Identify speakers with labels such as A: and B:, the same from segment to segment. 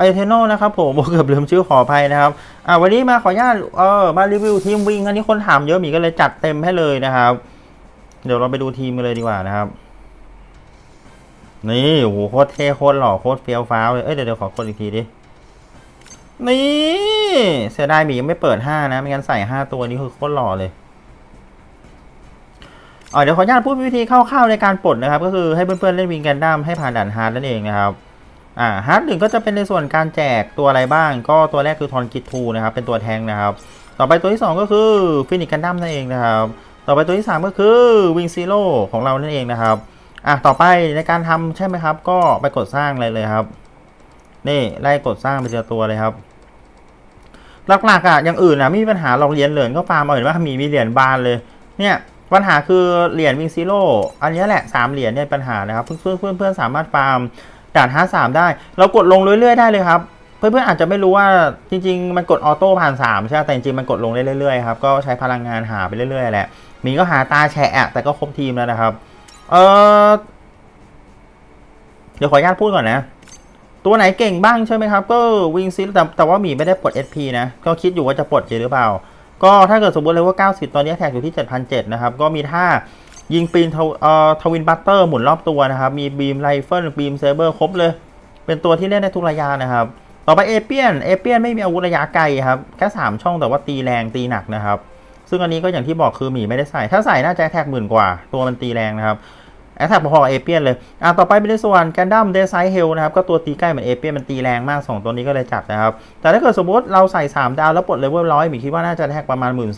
A: ไอเทโนนะครับผมเกือบลืมชื่อขออภัยนะครับ อ่าวันนี้มาขออนุญาตเออมารีวิวทีมวิ่งอันนี้คนถามเยอะหมีก็เลยจัดเต็มให้เลยนะครับ เดี๋ยวเราไปดูทีมกันเลยดีกว่านะครับ นี่โอ้โหโคตรเท่โคตรหล่อโคตรเฟี้ยวฟ้าวเลยเอ้ยเดี๋ยวเดี๋ยวขอกดอีกทีดินี่เสียดายหมียังไม่เปิด5นะไม่งั้นใส่5ตัวนี้คือโคตรหล่อเลยอ๋อเดี๋ยวขออนุญาตพูดวิธีคร่าวๆในการปลดนะครับ ก็คือให้เพื่อนๆเล่นวิงแกนดัมให้ผ่านด่านฮาร์ดนั่นเองนะครับ อ่าฮาร์ดหนึ่งก็จะเป็นในส่วนการแจกตัวอะไรบ้าง ก็ตัวแรกคือทอนกิททูนะครับ เป็นตัวแทงนะครับ ต่อไปตัวที่ 2 ก็คือฟินิกกันดัมนั่นเองนะครับ ต่อไปตัวที่ 3 ก็คือวิงซีโร่ของเรานั่นเองนะครับอะต่อไปในการทำใช่ไหมครับ ก็ไปกดสร้างเลยเลยครับ นี่ไล่กดสร้างไปทีละตัวเลยครับหลักๆอะอย่างอื่นนะไม่มีปัญหาลองเหรียญเหรียญก็ฟาร์มเอาเห็นว่ามีมีเหรียญบานเลย เนี่ยปัญหาคือเหรียญวิงซีโร่อันนี้แหละสามเหรียญเนี่ยปัญหานะครับ เพื่อนเพื่อนเพื่อนๆสามารถฟาร์ม ด่านห้าสามได้ เรากดลงเรื่อยๆได้เลยครับ เพื่อนๆอาจจะไม่รู้ว่าจริง ๆ มันกดออโต้ผ่านสามใช่ไหมแต่จริงๆมันกดลงได้เรื่อยๆครับก็ใช้พลังงานหาไปเรื่อยๆแหละมีก็หาตาแฉะแต่ก็ครบทีมแล้วนะครับเออเดี๋ยวขออนุญาตพูดก่อนนะ ตัวไหนเก่งบ้างใช่ไหมครับ ก็วิงซิแต่แต่ว่าหมีไม่ได้ปลด SP นะ ก็คิดอยู่ว่าจะปลดจริงหรือเปล่า ก็ถ้าเกิดสมมติเลยว่า 90 ตอนนี้แท็กอยู่ที่ 7,007นะครับ ก็มีท่า ยิงปีนททวินบัตเตอร์หมุนรอบตัวนะครับ มีบีมไรเฟิลบีมเซเบอร์ครบเลย เป็นตัวที่เล่นได้ทุกระยะนะครับ ต่อไปเอเปียนเอเปียนไม่มีอาวุธระยะไกลครับ แค่ 3 ช่องแต่ว่าตีแรงตีหนักนะครับ ซึ่งอันนี้ก็อย่างที่บอกคือหมีไม่ได้ใส่ ถ้าใส่น่าจะแท็กหมื่นกว่า ตัวมันตีแรงนะครับแอตแทกพอเอเปียนเลย อะ ต่อไปเป็นในส่วนแกนดัมเดซไซเฮลนะครับ ก็ตัวตีใกล้เหมือนเอเปียนมันตีแรงมาก 2 ตัวนี้ก็เลยจับนะครับ แต่ถ้าเกิดสมมติเราใส่ 3 ดาวแล้วปลดเลเวลร้อยหมีคิดว่าน่าจะแท็กประมาณ 1 2ื่น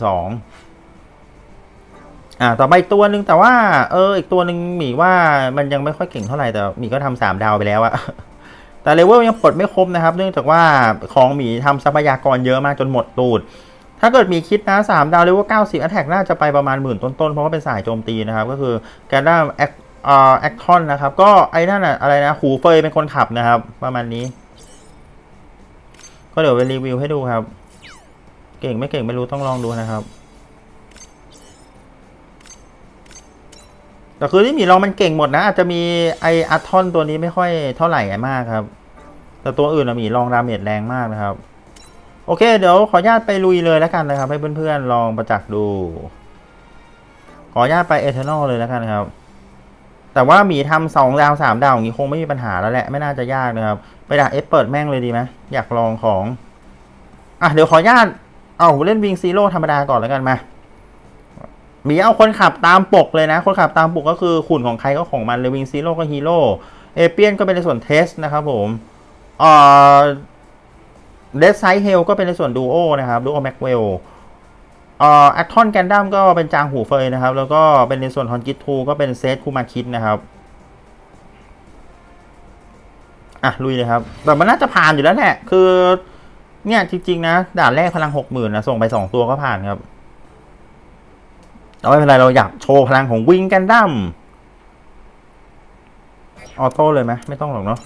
A: อ่าต่อไปตัวหนึ่งแต่ว่า เอออีกตัวหนึ่งหมีว่ามันยังไม่ค่อยเก่งเท่าไหร่แต่หมีก็ทำสามดาวไปแล้วอะแต่เลเวลยังปลดไม่ครบนะครับ เนื่องจากว่าของหมีทำทรัพยากรเยอะมากจนหมดตูด ถ้าเกิดมีคิดนะสามดาวเลเวลเก้าสิบแอตแทกน่าจะไปประมาณหมื่นต้นๆ เพราะว่าเป็นสายโจมตีนะครับ ก็คือแกด้าแอคแอคทอนนะครับ ก็ไอ้นั่นอะอะไรนะหูเฟยเป็นคนขับนะครับ ประมาณนี้ ก็เดี๋ยวไปรีวิวให้ดูครับ เก่งไม่เก่งไม่รู้ต้องลองดูนะครับ แต่คือที่หมีลองมันเก่งหมดนะ อาจจะมีไออัททอนตัวนี้ไม่ค่อยเท่าไหร่มากครับ แต่ตัวอื่นอะหมีลองดาเมจแรงมากนะครับ โอเค เดี๋ยวขออนุญาตไปลุยเลยแล้วกันนะครับ ให้เพื่อนๆลองประจักษ์ดู ขออนุญาตไปเอเทอร์นอลเลยแล้วกันครับแต่ว่าหมีทำสองดาวสามดาวอย่างนี้คงไม่มีปัญหาแล้วแหละไม่น่าจะยากนะครับ ไปด่าเอฟเปิดแม่งเลยดีไหมอยากลองของ อะเดี๋ยวขออนุญาตเอาเล่นวิงซีโร่ธรรมดาก่อนแล้วกันมา มีเอาคนขับตามปกเลยนะ คนขับตามปกก็คือขุนของใครก็ของมันเลยวิงซีโร่ก็ฮีโร่เอเปียนก็เป็นในส่วนเทสนะครับผมเอ่อเดสไซเฮลก็เป็นในส่วนดูโอนะครับดูโอแม็กเวลเอ่อแอคทอนแกนดัมก็เป็นจางหูเฟยนะครับ แล้วก็เป็นในส่วนฮอนกิททูก็เป็นเซตคูมาคิดนะครับอะลุยเลยครับ แต่มันน่าจะผ่านอยู่แล้วแหละ คือ เนี่ยจริง ๆ นะ ด่านแรกพลังหกหมื่นนะ ส่งไปสองตัวก็ผ่านครับ แต่ไม่เป็นไรเราอยากโชว์พลังของวิงกันดั้มออโต้เลยไหมไม่ต้องหรอกเนาะ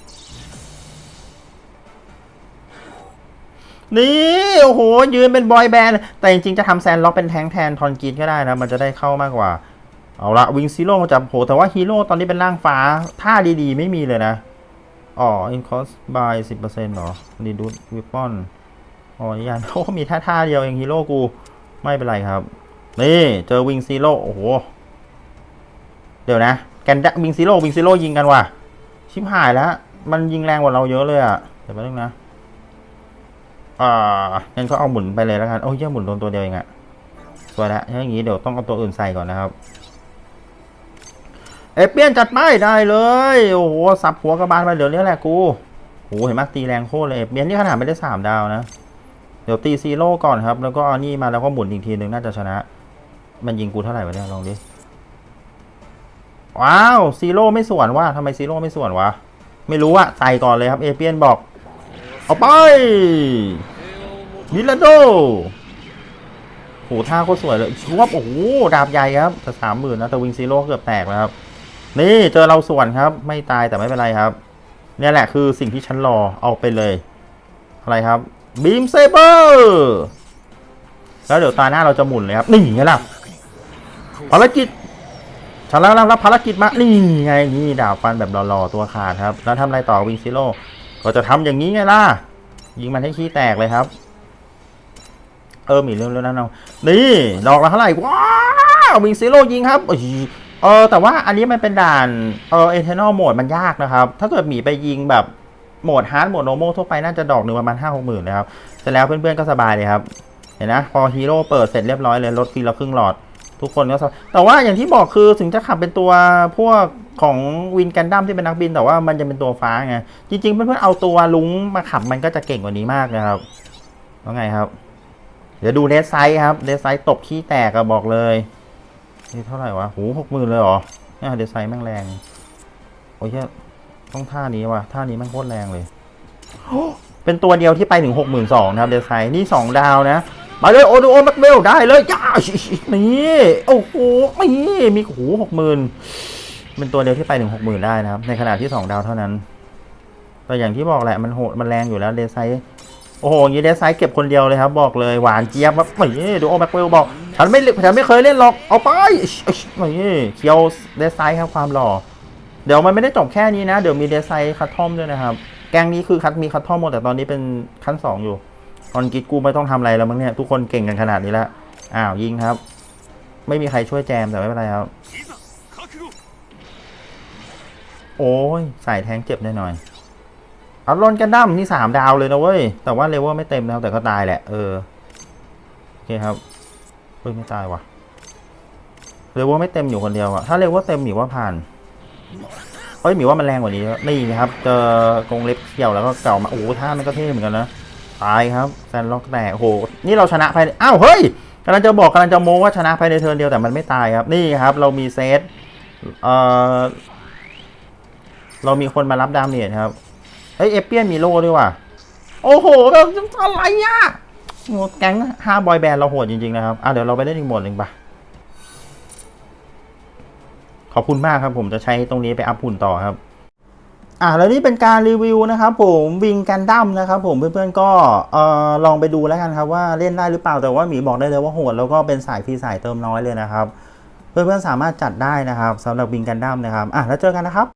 A: นี่โอ้โห ยืนเป็นบอยแบนด์ แต่จริงๆ จะทำแซนล็อกเป็นแทงแทนทอนกินก็ได้นะ มันจะได้เข้ามากกว่า เอาละวิงซีโร่จับโห แต่ว่าฮีโร่ตอนนี้เป็นร่างฟ้า ท่าดีๆ ไม่มีเลยนะ อ๋อ in cost by สิบเปอร์เซ็นต์หรอ reduce weapon อ๋อยันเขาก็มีท่าท่าเดียวเองฮีโร่กู ไม่เป็นไรครับ นี่ เจอวิงซีโร่โอ้โห เดี๋ยวนะ แกนดะวิงซีโร่วิงซีโร่ยิงกันว่ะ ชิบหายแล้ว มันยิงแรงกว่าเราเยอะเลยอะ่ะ เดี๋ยวแป๊บนึงนะ อ่างั้นก็เอาหมุนไปเลยแล้วกัน โอ้ยเหี้ยหมุนโดนตัวเดียวเองอะสวยแล้วอย่างงี้เดี๋ยวต้องเอาตัวอื่นใส่ก่อนนะครับ เอเปียนจัดไปได้เลย โอ้โห สับหัวกระบาลไปเดี๋ยวนี้แหละกูโอ้โหเห็นไหมตีแรงโคตรเลยเอเปียนนี่ขนาดไม่ได้สามดาวนะ เดี๋ยวตีซีโร่ก่อนครับ แล้วก็เอานี่มาแล้วก็หมุนอีกทีหนึ่งน่าจะชนะ มันยิงกูเท่าไหร่วะเนี่ยลองดิ ว้าวซีโร่ไม่ส่วนว่าทำไมซีโร่ไม่ส่วนวะ ไม่รู้อะไต่ก่อนเลยครับเอเปียนบอก เอาไป มิลาโดโหท่าโคตรสวยเลยชวบโอ้โหดาบใหญ่ครับแต่สามหมื่นนะแต่วิงซีโร่เกือบแตกแล้วครับ นี่เจอเราส่วนครับ ไม่ตายแต่ไม่เป็นไรครับ เนี่ยแหละคือสิ่งที่ฉันรอเอาไปเลย อะไรครับบีมเซเบอร์แล้วเดี๋ยวตาหน้าเราจะหมุนเลยครับนี่ไงล่ะ ภารกิจฉันแล้วรับภารกิจมานี่ไงนี่ดาบฟันแบบหล่อๆตัวขาดครับ แล้วทำอะไรต่อวิงซิโร่ก็จะทำอย่างนี้ไงล่ะ ยิงมันให้ขี้แตกเลยครับ เออหมีเรื่องแล้วนั่นเอานี่ดอกละเท่าไหร่ว้าววิงซิโร่ยิงครับเออแต่ว่าอันนี้มันเป็นด่านเออเอเทนอลโหมดมันยากนะครับ ถ้าเกิดหมีไปยิงแบบโหมดฮาร์ดโหมดโนโมทั่วไปน่าจะดอกหนึ่งประมาณห้าหกหมื่นนะครับเสร็จแล้วเพื่อนๆก็สบายเลยครับ เห็นนะพอฮีโร่เปิดเสร็จเรียบร้อยเลยลดฟรีละครึ่งหลอด ทุกคนก็สบแต่ว่าอย่างที่บอกคือถึงจะขับเป็นตัวพวกของวินกันดั้มที่เป็นนักบินแต่ว่ามันจะเป็นตัวฟ้าไง จริงๆเพื่อนๆเอาตัวลุงมาขับมันก็จะเก่งกว่านี้มากนะครับว่าไงครับ เดี๋ยวดูเดซไซส์ครับเดซไซส์ตบขี้แตกอะบอกเลยนี่เท่าไหร่วะโหหกหมื่นเลยเหรอเนี่ยเดซไซส์แม่งแรง โอ้ยต้องท่านี้วะท่านี้แม่งโคตรแรงเลย เป็นตัวเดียวที่ไปถึงหกหมื่นสองนะครับเดซไซส์นี่สองดาวนะ มาเลยโอดูโอแม็กเบลได้เลยย่านี่โอ้โหนี่มีโอ้โหหกหมื่นเป็นตัวเดียวที่ไปถึงหกหมื่นได้นะครับ ในขณะที่สองดาวเท่านั้นแต่อย่างที่บอกแหละมันโหดมันแรงอยู่แล้วเดซไซโอ้โหอยางนี้เดซไซเก็บคนเดียวเลยครับ บอกเลยหวานเจี๊ยบครับนี่ดูโอแม็กเวลบอก ฉันไม่ฉันไม่เคยเล่นหรอกเอาไปนี่เคียวเดซไซครับความหล่อเดี๋ยวมันไม่ได้จบแค่นี้นะ เดี๋ยวมีเดซไซคัตทอมด้วยนะครับ แกงนี้คือคัดมีคัตทอมหมดแต่ตอนนี้เป็นขั้นสองอยู่ ตอนกิดกูไม่ต้องทำอะไรแล้วมั้งเนี่ยทุกคนเก่งกันขนาดนี้แล้วอ้าวยิงครับ ไม่มีใครช่วยแจมแต่ไม่เป็นไรครับ โอ้ยใส่แทงเจ็บแน่หน่อยเอาลอนกันดั้มนี่สามดาวเลยนะเว้ย แต่ว่าเลเวลไม่เต็มนะแต่ก็ตายแหละ เออ โอเคครับเฮ้ยไม่ตายว่ะเลเวลไม่เต็มอยู่คนเดียวอะถ้าเลเวลเต็มหมีว่าผ่านเฮ้ยหมีว่ามันแรงกว่านี้นี่นะครับเจอกรงเล็บเขียวแล้วก็เก่ามาโอ้ท่ามันก็เท่เหมือนกันนะ ตายครับแฟนล็อกแตกโหนี่เราชนะภายอ้าวเฮ้ยกำลังจะบอกกำลังจะโม้ว่าชนะภายในเทิร์นเดียวแต่มันไม่ตายครับนี่ครับ เรามีเซตเอ่อเรามีคนมารับดาเมจครับเฮ้ยเอเปียนมีโล่ด้วยว่ะโอ้โหแบบอะไรอะโหแก๊งห้าบอยแบนด์เราโหดจริง ๆ นะครับอะเดี๋ยวเราไปเล่นอีกหมดหนึ่งปะขอบคุณมากครับผมจะใช้ตรงนี้ไปอัพหุ่นต่อครับ อะแล้วนี่เป็นการรีวิวนะครับผมวิงกันดั้มนะครับผมเพื่อนๆก็เอ่อลองไปดูแล้วกันครับว่าเล่นได้หรือเปล่าแต่ว่าหมีบอกได้เลยว่าโหดแล้วก็เป็นสายฟรีสายเติมน้อยเลยนะครับ เพื่อนๆสามารถจัดได้นะครับสำหรับวิงกันดั้มนะครับอะแล้วเจอกันนะครับ